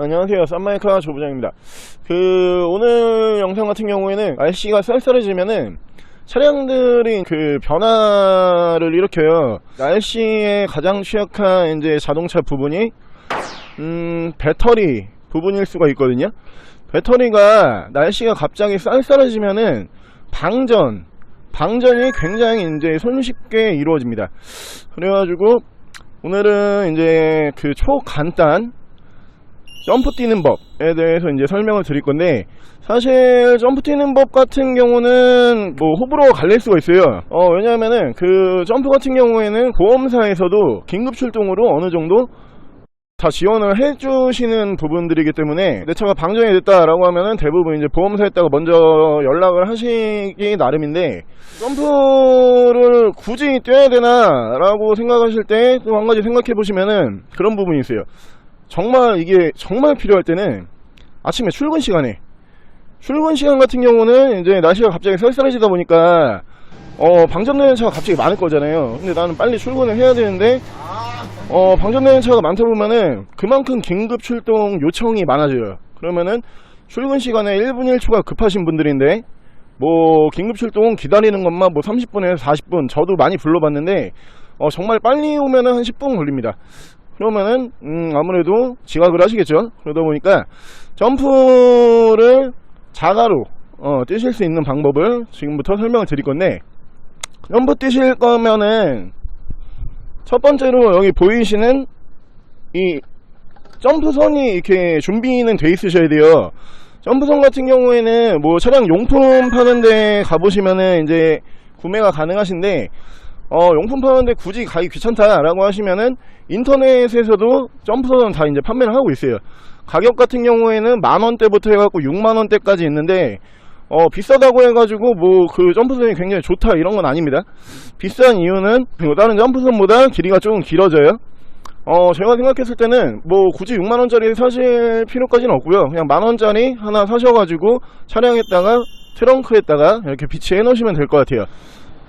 안녕하세요. 쌈마이카 조부장입니다. 그, 오늘 영상 같은 경우에는 날씨가 쌀쌀해지면은 차량들이 그 변화를 일으켜요. 날씨에 가장 취약한 이제 자동차 부분이, 음, 배터리 부분일 수가 있거든요. 배터리가 날씨가 갑자기 쌀쌀해지면은 방전, 방전이 굉장히 이제 손쉽게 이루어집니다. 그래가지고 오늘은 이제 그 초간단 점프 뛰는 법에 대해서 이제 설명을 드릴 건데 사실 점프 뛰는 법 같은 경우는 뭐 호불호가 갈릴 수가 있어요 어 왜냐하면은 그 점프 같은 경우에는 보험사에서도 긴급 출동으로 어느 정도 다 지원을 해주시는 부분들이기 때문에 내 차가 방전이 됐다라고 하면은 대부분 이제 보험사에다가 먼저 연락을 하시기 나름인데 점프를 굳이 뛰어야 되나라고 생각하실 때 또 한 가지 생각해 보시면은 그런 부분이 있어요. 정말 이게 정말 필요할 때는 아침에 출근 시간에 출근 시간 같은 경우는 이제 날씨가 갑자기 쌀쌀해지다 보니까 어 방전되는 차가 갑자기 많을 거잖아요. 근데 나는 빨리 출근을 해야 되는데 어 방전되는 차가 많다 보면은 그만큼 긴급 출동 요청이 많아져요. 그러면은 출근 시간에 1분 1초가 급하신 분들인데 뭐 긴급 출동 기다리는 것만 뭐 30분에서 40분 저도 많이 불러봤는데 어 정말 빨리 오면은 한 10분 걸립니다. 그러면은 음 아무래도 지각을 하시겠죠. 그러다 보니까 점프를 자가로 어 뛰실 수 있는 방법을 지금부터 설명을 드릴 건데 점프 뛰실 거면은 첫 번째로 여기 보이시는 이 점프선이 이렇게 준비는 돼 있으셔야 돼요. 점프선 같은 경우에는 뭐 차량 용품 파는데 가보시면은 이제 구매가 가능하신데 어 용품 파는데 굳이 가기 귀찮다라고 하시면은 인터넷에서도 점프선 다 이제 판매를 하고 있어요. 가격 같은 경우에는 만 원대부터 해갖고 6만 원대까지 있는데 어 비싸다고 해가지고 뭐 그 점프선이 굉장히 좋다 이런 건 아닙니다. 비싼 이유는 뭐 다른 점프선보다 길이가 조금 길어져요. 어 제가 생각했을 때는 뭐 굳이 6만 원짜리 사실 필요까지는 없고요 그냥 만 원짜리 하나 사셔가지고 차량에다가 트렁크에다가 이렇게 비치해 놓으시면 될 것 같아요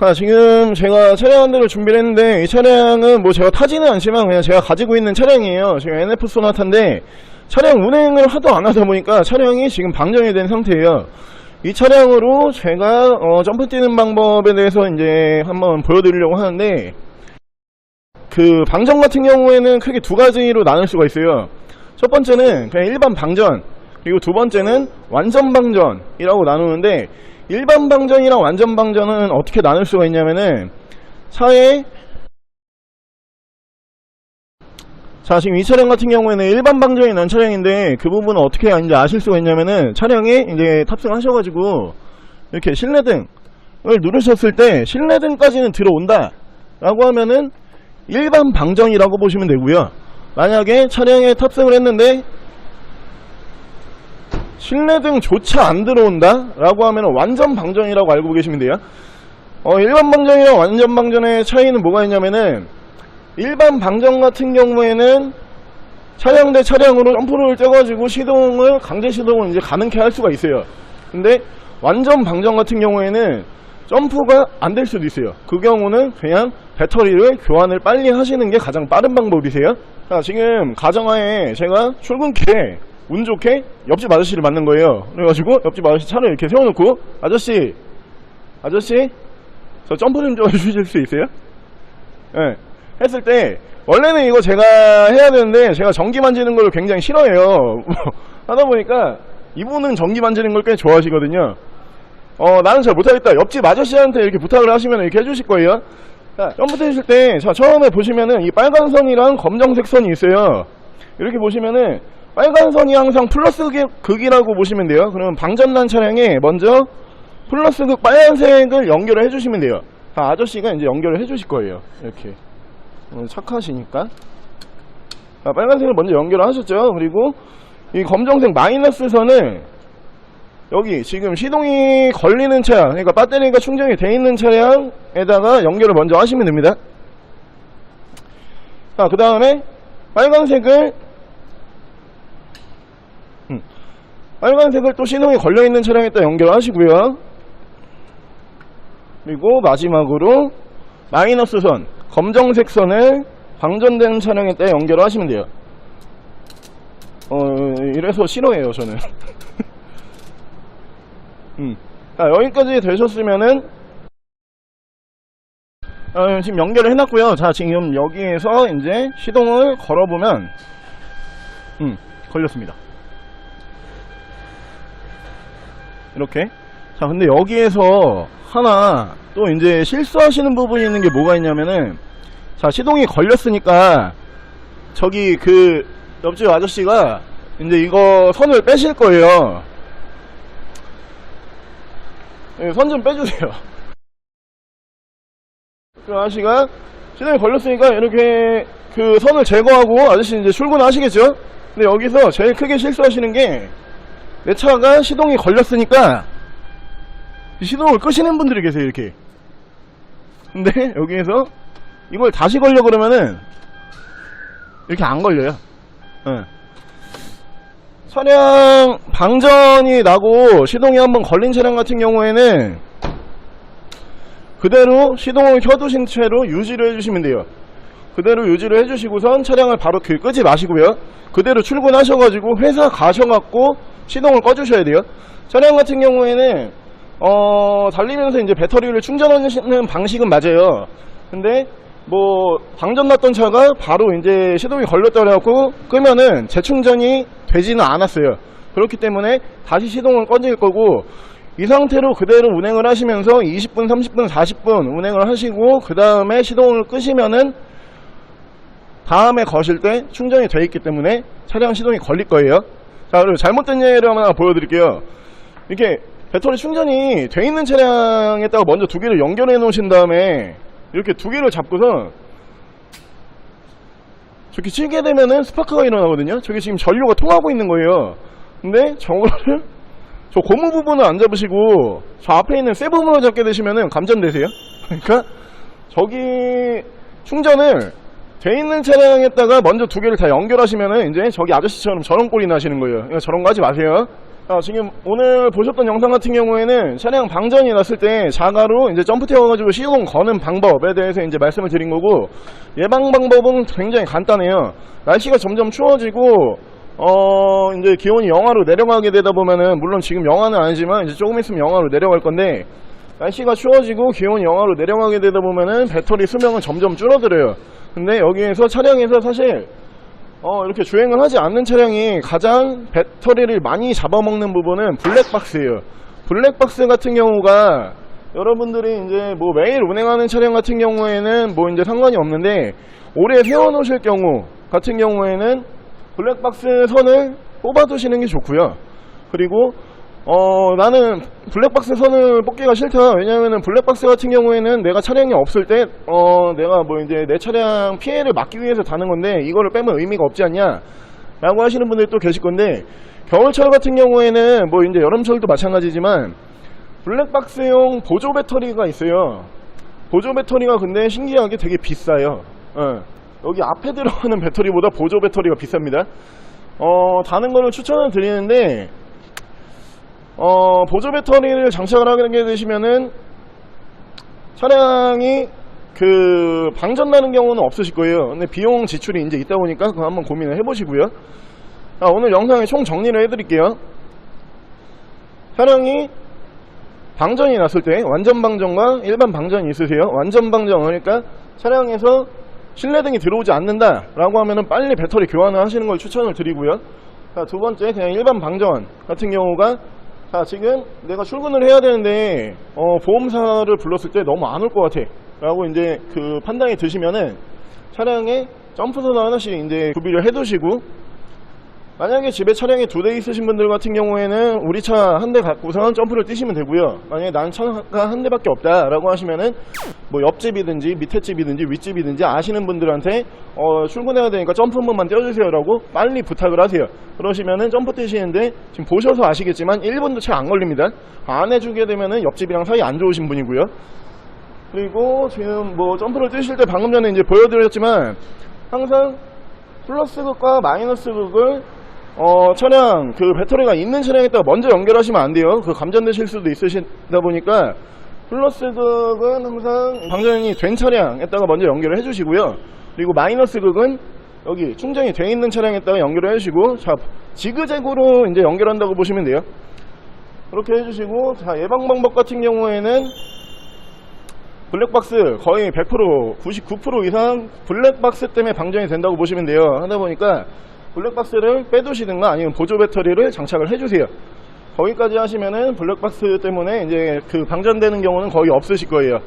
아 지금 제가 차량 한 대를 준비를 했는데 이 차량은 뭐 제가 타지는 않지만 그냥 제가 가지고 있는 차량이에요. 지금 NF 소나타인데 차량 운행을 하도 안 하다 보니까 차량이 지금 방전이 된 상태예요. 이 차량으로 제가 어, 점프 뛰는 방법에 대해서 이제 한번 보여드리려고 하는데 그 방전 같은 경우에는 크게 두 가지로 나눌 수가 있어요. 첫 번째는 그냥 일반 방전, 그리고 두 번째는 완전 방전이라고 나누는데 일반 방전이랑 완전 방전은 어떻게 나눌 수가 있냐면은 차에 자 지금 이 차량 같은 경우에는 일반 방전이 난 차량인데 그 부분은 어떻게 이제 아실 수가 있냐면은 차량에 이제 탑승하셔가지고 이렇게 실내등을 누르셨을 때 실내등까지는 들어온다 라고 하면은 일반 방전이라고 보시면 되고요. 만약에 차량에 탑승을 했는데 실내등조차 안 들어온다? 라고 하면 완전 방전이라고 알고 계시면 돼요. 어, 일반 방전이랑 완전 방전의 차이는 뭐가 있냐면은 일반 방전 같은 경우에는 차량 대 차량으로 점프를 떼가지고 시동을 강제 시동을 이제 가능케 할 수가 있어요. 근데 완전 방전 같은 경우에는 점프가 안 될 수도 있어요. 그 경우는 그냥 배터리를 교환을 빨리 하시는 게 가장 빠른 방법이세요. 자 지금 가정하에 제가 출근길에 운 좋게 옆집 아저씨를 만난 거예요. 그래가지고 옆집 아저씨 차를 이렇게 세워놓고 아저씨 아저씨 저 점프 좀좀 해주실 수 있어요? 예. 했을 때 원래는 이거 제가 해야 되는데 제가 전기 만지는 걸 굉장히 싫어해요. 하다 보니까 이분은 전기 만지는 걸 꽤 좋아하시거든요. 어 나는 잘 못하겠다. 옆집 아저씨한테 이렇게 부탁을 하시면 이렇게 해주실 거예요. 자 점프 뛰실 때 자 처음에 보시면은 이 빨간 선이랑 검정색 선이 있어요. 이렇게 보시면은 빨간 선이 항상 플러스 극- 극이라고 보시면 돼요. 그러면 방전난 차량에 먼저 플러스 극 빨간색을 연결을 해주시면 돼요. 자, 아저씨가 이제 연결을 해주실 거예요. 이렇게. 어, 착하시니까. 자, 빨간색을 먼저 연결을 하셨죠? 그리고 이 검정색 마이너스 선을 여기 지금 시동이 걸리는 차량 그러니까 배터리가 충전이 돼 있는 차량에다가 연결을 먼저 하시면 됩니다. 자 그 다음에 빨간색을 음, 빨간색을 또 시동이 걸려 있는 차량에다 연결하시고요 그리고 마지막으로 마이너스 선 검정색 선을 방전된 차량에다 연결하시면 돼요 어, 이래서 싫어해요, 저는. 음. 자, 여기까지 되셨으면은, 어, 지금 연결을 해놨고요. 자, 지금 여기에서 이제 시동을 걸어보면, 음, 걸렸습니다. 이렇게. 자, 근데 여기에서 하나 또 이제 실수하시는 부분이 있는 게 뭐가 있냐면은, 자, 시동이 걸렸으니까, 저기 그 옆집 아저씨가 이제 이거 선을 빼실 거예요. 예, 선좀 빼주세요. 그 아저씨가 시동이 걸렸으니까 이렇게 그 선을 제거하고 아저씨 이제 출근하시겠죠? 근데 여기서 제일 크게 실수하시는 게 내 차가 시동이 걸렸으니까 시동을 끄시는 분들이 계세요, 이렇게. 근데 여기에서 이걸 다시 걸려 그러면은 이렇게 안 걸려요. 예. 차량 방전이 나고 시동이 한번 걸린 차량 같은 경우에는 그대로 시동을 켜두신 채로 유지를 해주시면 돼요. 그대로 유지를 해주시고선 차량을 바로 그 끄지 마시고요. 그대로 출근하셔가지고 회사 가셔갖고 시동을 꺼주셔야 돼요. 차량 같은 경우에는 어, 달리면서 이제 배터리를 충전하는 방식은 맞아요. 근데 뭐 방전 났던 차가 바로 이제 시동이 걸렸다 그래갖고 끄면은 재충전이 되지는 않았어요. 그렇기 때문에 다시 시동을 꺼질 거고 이 상태로 그대로 운행을 하시면서 20분, 30분, 40분 운행을 하시고 그 다음에 시동을 끄시면은 다음에 거실 때 충전이 되어 있기 때문에 차량 시동이 걸릴 거예요. 자, 그리고 잘못된 예를 하나 보여드릴게요. 이렇게 배터리 충전이 돼 있는 차량에다가 먼저 두 개를 연결해 놓으신 다음에 이렇게 두 개를 잡고서 저렇게 치게 되면은 스파크가 일어나거든요. 저게 지금 전류가 통하고 있는 거예요. 근데 저거를 저 고무 부분을 안 잡으시고 저 앞에 있는 새 부분을 잡게 되시면은 감전되세요. 그러니까 저기 충전을 돼 있는 차량에다가 먼저 두 개를 다 연결하시면은 이제 저기 아저씨처럼 저런 꼴이 나시는 거예요. 그러니까 저런 거 하지 마세요. 아, 지금 오늘 보셨던 영상 같은 경우에는 차량 방전이 났을 때 자가로 이제 점프 태워가지고 시동 거는 방법에 대해서 이제 말씀을 드린 거고 예방 방법은 굉장히 간단해요. 날씨가 점점 추워지고 어 이제 기온이 영하로 내려가게 되다 보면은 물론 지금 영하는 아니지만 이제 조금 있으면 영하로 내려갈 건데 날씨가 추워지고 기온이 영하로 내려가게 되다 보면은 배터리 수명은 점점 줄어들어요. 근데 여기에서 차량에서 사실 어, 이렇게 주행을 하지 않는 차량이 가장 배터리를 많이 잡아먹는 부분은 블랙박스예요. 블랙박스 같은 경우가 여러분들이 이제 뭐 매일 운행하는 차량 같은 경우에는 뭐 이제 상관이 없는데 오래 세워놓으실 경우 같은 경우에는 블랙박스 선을 뽑아두시는 게 좋고요. 그리고 어 나는 블랙박스 선을 뽑기가 싫다. 왜냐면은 블랙박스 같은 경우에는 내가 차량이 없을 때 어 내가 뭐 이제 내 차량 피해를 막기 위해서 다는 건데 이거를 빼면 의미가 없지 않냐? 라고 하시는 분들이 또 계실 건데 겨울철 같은 경우에는 뭐 이제 여름철도 마찬가지지만 블랙박스용 보조 배터리가 있어요. 보조 배터리가 근데 신기하게 되게 비싸요. 어, 여기 앞에 들어가는 배터리보다 보조 배터리가 비쌉니다. 어 다는 거를 추천을 드리는데 어, 보조 배터리를 장착을 하게 되시면은 차량이 그 방전 나는 경우는 없으실 거예요. 근데 비용 지출이 이제 있다 보니까 그거 한번 고민을 해보시고요. 자, 오늘 영상에 총 정리를 해드릴게요. 차량이 방전이 났을 때 완전 방전과 일반 방전이 있으세요. 완전 방전 그러니까 차량에서 실내등이 들어오지 않는다 라고 하면은 빨리 배터리 교환을 하시는 걸 추천을 드리고요. 자, 두 번째 그냥 일반 방전 같은 경우가 자 지금 내가 출근을 해야 되는데 어, 보험사를 불렀을 때 너무 안 올 것 같아. 라고 이제 그 판단이 드시면은 차량에 점프선 하나씩 이제 구비를 해 두시고 만약에 집에 차량이 두 대 있으신 분들 같은 경우에는 우리 차 한 대 갖고선 점프를 뛰시면 되고요. 만약에 난 차가 한 대밖에 없다 라고 하시면은 뭐 옆집이든지 밑에 집이든지 윗집이든지 아시는 분들한테 어, 출근해야 되니까 점프 한 번만 떼어주세요 라고 빨리 부탁을 하세요. 그러시면은 점프 뛰시는데 지금 보셔서 아시겠지만 1분도 채 안 걸립니다. 안 해주게 되면은 옆집이랑 사이 안 좋으신 분이고요. 그리고 지금 뭐 점프를 뛰실 때 방금 전에 이제 보여드렸지만 항상 플러스 극과 마이너스 극을 어, 차량 그 배터리가 있는 차량에다가 먼저 연결하시면 안 돼요. 그 감전되실 수도 있으시다 보니까 플러스 극은 항상 방전이 된 차량에다가 먼저 연결을 해주시고요. 그리고 마이너스 극은 여기 충전이 돼 있는 차량에다가 연결을 해주시고 자 지그재그로 이제 연결한다고 보시면 돼요. 그렇게 해주시고 자 예방 방법 같은 경우에는 블랙박스 거의 100% 99% 이상 블랙박스 때문에 방전이 된다고 보시면 돼요. 하다 보니까 블랙박스를 빼두시든가 아니면 보조 배터리를 장착을 해주세요. 거기까지 하시면은 블랙박스 때문에 이제 그 방전되는 경우는 거의 없으실 거예요.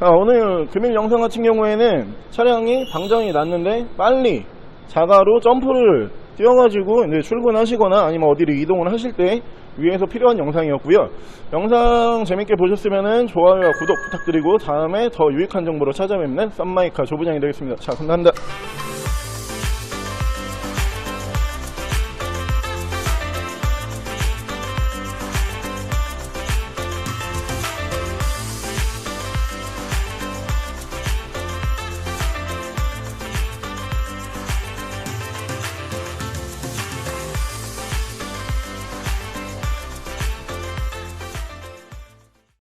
아, 오늘 금일 영상 같은 경우에는 차량이 방전이 났는데 빨리 자가로 점프를 뛰어가지고 이제 출근하시거나 아니면 어디를 이동을 하실 때 위해서 필요한 영상이었고요. 영상 재밌게 보셨으면 좋아요와 구독 부탁드리고 다음에 더 유익한 정보로 찾아뵙는 썸마이카 조부장이 되겠습니다. 자, 감사합니다.